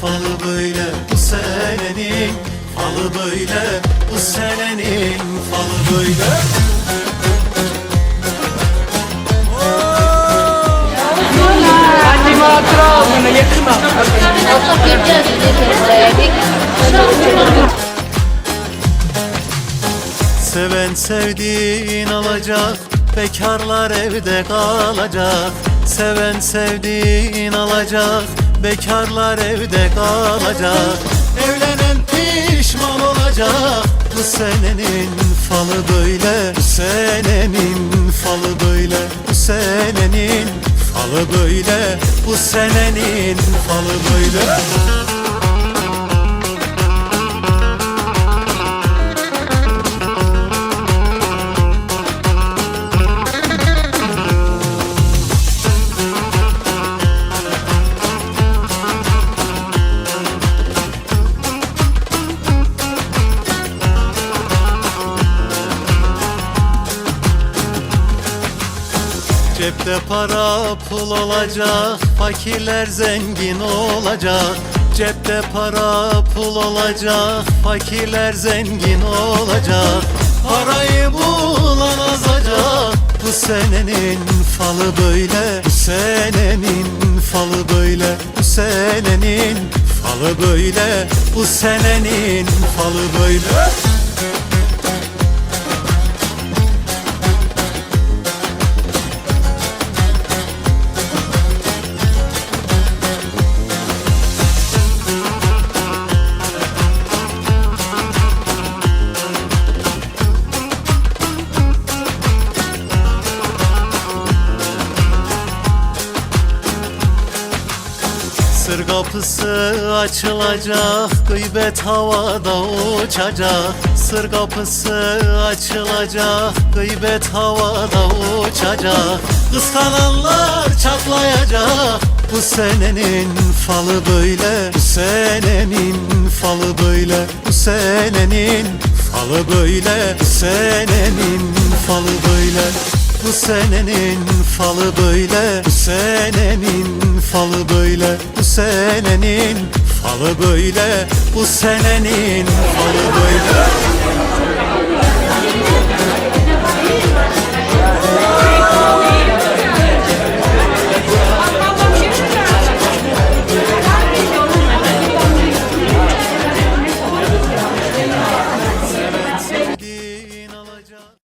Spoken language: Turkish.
falı böyle Bu senenin falı böyle Bu senenin falı böyle yakına. Seven sevdiğin alacak Bekarlar evde kalacak Seven sevdiğin alacak Bekarlar evde kalacak. Evlenen pişman olacak. Bu senenin falı böyle Bu senenin falı böyle Bu senenin falı böyle Bu senenin falı böyle Cepte para pul olacak Fakirler zengin olacak. Cepte para pul olacak Fakirler zengin olacak. Parayı bulan azacak Bu senenin falı böyle Bu senenin falı böyle Bu senenin falı böyle Bu senenin falı böyle Sır kapısı açılacak Gıybet havada uçacak. Sır kapısı açılacak Gıybet havada uçacak. Kıskananlar çatlayacak. Bu senenin falı böyle Bu senenin falı böyle Bu senenin falı böyle Bu senenin falı böyle bu senenin falı böyle Bu senenin falı böyle Bu senenin falı böyle Bu senenin falı böyle